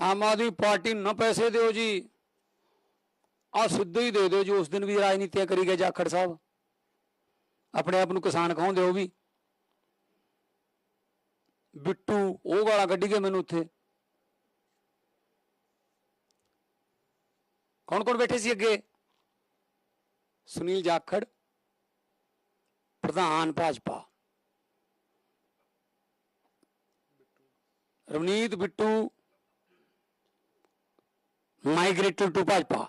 Aam Aadmi party ਨੂੰ ਨਾ ਪੈਸੇ ਦਿਓ ਜੀ। ਆ ਸਿੱਧੇ ਹੀ ਦੇ ਦਿਓ ਜੀ। ਉਸ ਦਿਨ ਵੀ ਰਾਜਨੀਤੀਆਂ ਕਰੀ ਗਏ ਜਾਖੜ ਸਾਹਿਬ। ਆਪਣੇ ਆਪ ਨੂੰ ਕਿਸਾਨ ਕਹਾਉਂਦੇ ਉਹ ਵੀ। ਬਿੱਟੂ, ਉਹ ਗਾਲਾਂ ਕੱਢੀ ਗਏ ਮੈਨੂੰ ਉੱਥੇ। ਕੌਣ ਕੌਣ ਬੈਠੇ ਸੀ ਅੱਗੇ? ਸੁਨੀਲ ਜਾਖੜ, ਪ੍ਰਧਾਨ Bhajpa. Ravneet Bittu migrated to Bhajpa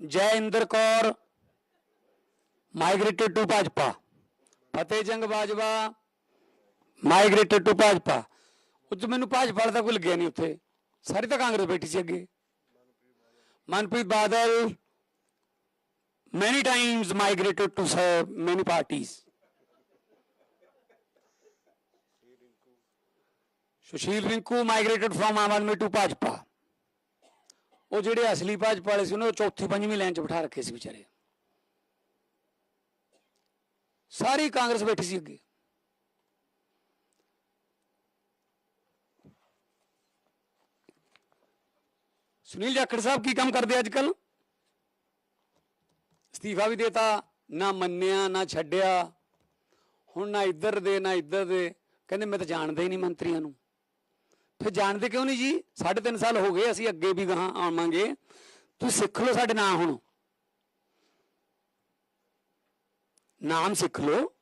Jai Inder Kaur migrated to Bhajpa Fateh Jang Bajwa migrated to Bhajpa ਉਹ 'ਚ ਮੈਨੂੰ ਭਾਜਪਾ ਵਾਲਾ ਤਾਂ ਕੋਈ ਲੱਗਿਆ ਨਹੀਂ ਉੱਥੇ ਸਾਰੀ ਤਾਂ ਕਾਂਗਰਸ ਬੈਠੀ ਸੀ ਅੱਗੇ Manpreet Badal many times migrated to serve many parties Sushil Rinku migrated from Aam Aadmi to Bhajpa ਉਹ ਜਿਹੜੇ ਅਸਲੀ ਭਾਜਪਾ ਵਾਲੇ ਸੀ, ਉਹਨਾਂ ਨੂੰ ਚੌਥੀ ਪੰਜਵੀਂ ਲਾਈਨ 'ਚ ਬਿਠਾ ਰੱਖੇ ਸੀ ਵਿਚਾਰੇ। ਸਾਰੀ ਕਾਂਗਰਸ ਬੈਠੀ ਸੀ ਅੱਗੇ। ਸੁਨੀਲ ਜਾਖੜ ਸਾਹਿਬ ਕੀ ਕੰਮ ਕਰਦੇ ਅੱਜ ਕੱਲ ਅਸਤੀਫਾ ਵੀ ਦੇਤਾ, ਨਾ ਮੰਨਿਆ, ਨਾ ਛੱਡਿਆ। ਹੁਣ ਨਾ ਇੱਧਰ ਦੇ, ਨਾ ਇੱਧਰ ਦੇ। ਕਹਿੰਦੇ ਮੈਂ ਤਾਂ ਜਾਣਦਾ ਹੀ ਨਹੀਂ ਮੰਤਰੀਆਂ ਨੂੰ। ਫਿਰ ਜਾਣਦੇ ਕਿਉਂ ਨਹੀਂ ਜੀ? ਸਾਢੇ ਤਿੰਨ ਸਾਲ ਹੋ ਗਏ, ਅਸੀਂ ਅੱਗੇ ਵੀ ਗਾਹਾਂ ਆਵਾਂਗੇ। ਤੁਸੀਂ ਸਿੱਖ ਲਓ ਸਾਡੇ ਨਾਂ ਹੁਣ। ਨਾਮ ਸਿੱਖ ਲਓ।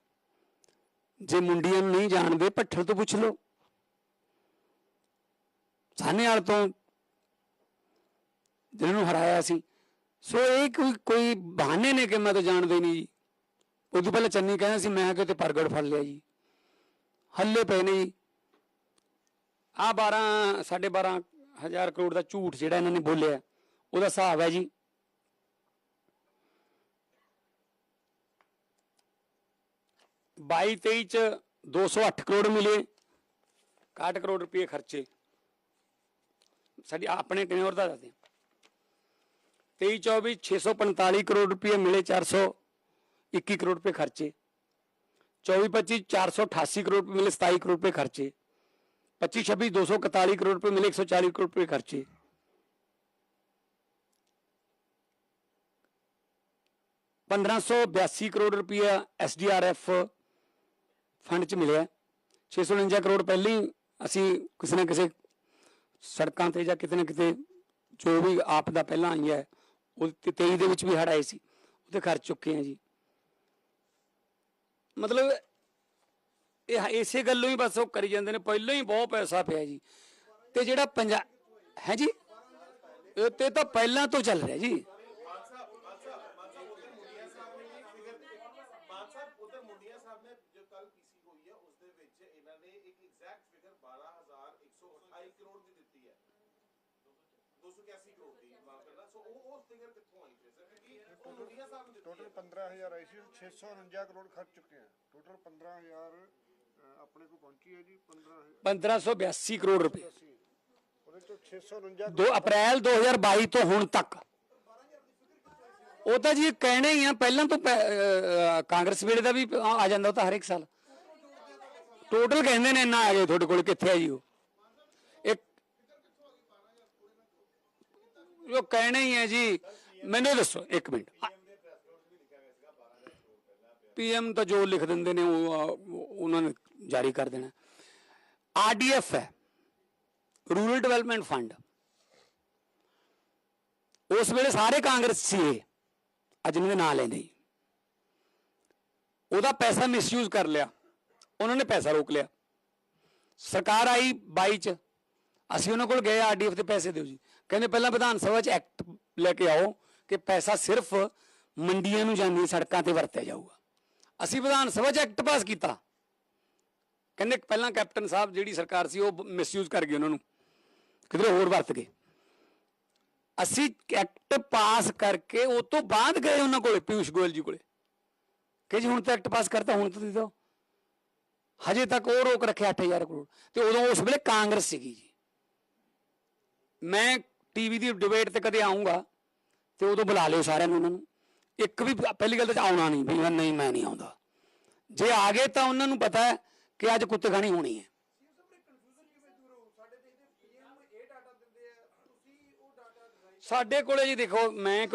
ਜੇ ਮੁੰਡੀਆਂ ਨੂੰ ਨਹੀਂ ਜਾਣਦੇ, ਭੱਠਲ ਤੋਂ ਪੁੱਛ ਲਓ। ਸਾਨੇ ਵਾਲ ਤੋਂ ਜਿਹਨਾਂ ਨੂੰ ਹਰਾਇਆ ਸੀ। ਸੋ ਇਹ ਕੋਈ ਕੋਈ ਬਹਾਨੇ ਨੇ ਕਿ ਮੈਂ ਤਾਂ ਜਾਣਦੇ ਨਹੀਂ ਜੀ। ਉਦੋਂ ਪਹਿਲਾਂ ਚੰਨੀ ਕਹਿੰਦਾ ਸੀ, ਮੈਂ ਕਿਤੇ ਪ੍ਰਗਟ ਫੜ ਲਿਆ ਜੀ। ਹੱਲੇ ਪਏ ਨੇ ਜੀ। ਆ 12 12.5 ਹਜ਼ਾਰ ਕਰੋੜ ਦਾ ਝੂਠ ਜਿਹੜਾ ਇਹਨਾਂ ਨੇ ਬੋਲਿਆ, ਉਹਦਾ ਹਿਸਾਬ ਹੈ ਜੀ। ਬਾਈ 23 ਚ 208 ਕਰੋੜ ਮਿਲੇ 61 ਕਰੋੜ ਰੁਪਏ ਖਰਚੇ। ਸਾਡੀ ਆਪਣੇ ਟੈਨਿਓਰ ਦਾ ਦੱਸਦੇ ਹਾਂ। 23 24 645 ਕਰੋੜ ਰੁਪਏ ਮਿਲੇ 421 ਕਰੋੜ ਰੁਪਏ ਖਰਚੇ। 24 25 488 ਕਰੋੜ ਮਿਲੇ 27 ਕਰੋੜ ਰੁਪਏ ਖਰਚੇ। 25 26 241 ਕਰੋੜ ਰੁਪਏ ਮਿਲੇ 140 ਕਰੋੜ ਰੁਪਏ ਖਰਚੇ। ਪੰਦਰਾਂ ਸੌ ਬਿਆਸੀ ਕਰੋੜ ਰੁਪਇਆ ਐਸਡੀਆਰਐਫ ਫੰਡ ਚ ਮਿਲਿਆ। 649 ਕਰੋੜ ਪਹਿਲਾਂ ਹੀ ਅਸੀਂ ਕਿਸੇ ਨਾ ਕਿਸੇ ਸੜਕਾਂ ਤੇ ਜਾਂ ਕਿਤੇ ਨਾ ਕਿਤੇ ਜੋ ਵੀ ਆਪ ਦਾ ਪਹਿਲਾਂ ਆਈ ਹੈ ਉਹ ਤੇ 23 ਦੇ ਵਿੱਚ ਵੀ ਹੜ ਆਏ ਸੀ ਉਹਤੇ ਖਰਚ ਚੁੱਕੇ ਆ ਜੀ। ਮਤਲਬ ਇਹ ਇਸੇ ਗੱਲੋਂ ਹੀ ਬਸ ਉਹ ਕਰੀ ਜਾਂਦੇ ਨੇ, ਪਹਿਲਾਂ ਹੀ ਬਹੁਤ ਪੈਸਾ ਪਿਆ ਜੀ। ਤੇ ਜਿਹੜਾ ਪੰਜਾਬ ਹੈ ਜੀ? ਇਹ ਤੇ ਤਾਂ ਪਹਿਲਾਂ ਤੋਂ ਚੱਲ ਰਿਹਾ ਜੀ। ਟੋਟਲ 15000 ਆਈ ਸੀ 649 ਕਰੋੜ ਖਰਚ ਚੁੱਕੇ ਆ। ਟੋਟਲ 15000 ਆਪਣੇ ਕੋਲ ਪਹੁੰਚੀ ਹੈ ਜੀ 15000 1582 ਕਰੋੜ ਰੁਪਏ। ਉਹਦੇ ਚੋਂ 649 2 ਅਪ੍ਰੈਲ 2022 ਤੋਂ ਹੁਣ ਤੱਕ। ਉਹ ਤਾਂ ਜੀ ਕਹਿਣੇ ਹੀ ਆ ਪਹਿਲਾਂ ਤੋਂ ਕਾਂਗਰਸ ਵੇਲੇ ਦਾ ਵੀ ਆ ਜਾਂਦਾ ਉਹ ਤਾਂ ਹਰ ਇੱਕ ਸਾਲ। ਟੋਟਲ ਕਹਿੰਦੇ ਨੇ ਇੰਨਾ ਆ ਗਿਆ ਤੁਹਾਡੇ ਕੋਲ ਕਿੱਥੇ ਆ ਜੀ ਉਹ। ਇੱਕ ਉਹ ਕਹਿਣੇ ਹੀ ਹੈ ਜੀ ਮੈਨੂੰ ਦੱਸੋ ਇੱਕ ਮਿੰਟ। ਪੀਐਮ ਤਾਂ ਜੋ ਲਿਖ ਦਿੰਦੇ ਨੇ ਉਹ- ਉਹਨਾਂ ਨੇ ਜਾਰੀ ਕਰ ਦੇਣਾ। ਆਰਡੀਐਫ ਹੈ, ਰੂਰਲ ਡਿਵੈਲਪਮੈਂਟ ਫੰਡ। ਉਸ ਵੇਲੇ ਸਾਰੇ ਕਾਂਗਰਸ ਸੀ ਇਹ, ਅੱਜ ਇਹਨਾਂ ਦੇ ਨਾਂ ਲੈਂਦੇ ਹੀ। ਉਹਦਾ ਪੈਸਾ ਮਿਸਯੂਜ਼ ਕਰ ਲਿਆ, ਉਹਨਾਂ ਨੇ ਪੈਸਾ ਰੋਕ ਲਿਆ। ਸਰਕਾਰ ਆਈ 22 ਚ, ਅਸੀਂ ਉਹਨਾਂ ਕੋਲ ਗਏ, ਆਰਡੀਐਫ ਤੇ ਪੈਸੇ ਦਿਓ ਜੀ। ਕਹਿੰਦੇ ਪਹਿਲਾਂ ਵਿਧਾਨ ਸਭਾ ਚ ਐਕਟ ਲੈ ਕੇ ਆਓ ਕਿ ਪੈਸਾ ਸਿਰਫ ਮੰਡੀਆਂ ਨੂੰ ਜਾਂਦੀ ਸੜਕਾਂ ਤੇ ਵਰਤਿਆ ਜਾਊਗਾ। ਅਸੀਂ ਵਿਧਾਨ ਸਭਾ ਚ ਐਕਟ ਪਾਸ ਕੀਤਾ। ਕਹਿੰਦੇ ਪਹਿਲਾਂ ਕੈਪਟਨ ਸਾਹਿਬ ਜਿਹੜੀ ਸਰਕਾਰ ਸੀ ਉਹ ਮਿਸਯੂਜ਼ ਕਰ ਗਈ ਉਹਨਾਂ ਨੂੰ। ਕਿਧਰੇ ਹੋਰ ਵਰਤ ਗਏ। ਅਸੀਂ ਐਕਟ ਪਾਸ ਕਰਕੇ ਉਹ ਤੋਂ ਬਾਅਦ ਗਏ ਉਹਨਾਂ ਕੋਲੇ, ਪਿਊਸ਼ ਗੋਇਲ ਜੀ ਕੋਲੇ। ਕਿ ਜੀ ਹੁਣ ਤਾਂ ਐਕਟ ਪਾਸ ਕਰਤਾ, ਹੁਣ ਤਾਂ ਦੇ ਦਿਓ ਹਜੇ ਤੱਕ ਉਹ ਰੋਕ ਰੱਖਿਆ 8000 ਕਰੋੜ। ਤੇ ਉਦੋਂ ਉਸ ਵੇਲੇ ਕਾਂਗਰਸ ਸੀਗੀ ਜੀ। ਮੈਂ ਟੀਵੀ ਦੀ ਡਿਬੇਟ ਤੇ ਕਦੇ ਆਉਂਗਾ ਤੇ ਉਦੋਂ ਬੁਲਾ ਲਿਓ ਸਾਰਿਆਂ ਨੂੰ ਉਹਨਾਂ ਨੂੰ। ਇੱਕ ਵੀ ਪਹਿਲੀ ਗੱਲ ਤਾਂ ਆਉਣਾ ਨਹੀਂ, ਵੀ ਨਹੀਂ, ਮੈਂ ਨਹੀਂ ਆਉਂਦਾ। ਜੇ ਆ ਗਏ ਤਾਂ ਉਹਨਾਂ ਨੂੰ ਪਤਾ ਹੈ ਕਿ ਅੱਜ ਕੁੱਤੇ ਖਾਣੀ ਹੋਣੀ ਹੈ। ਸਾਡੇ ਕੋਲੇ ਜੀ ਦੇਖੋ ਮੈਂ ਇੱਕ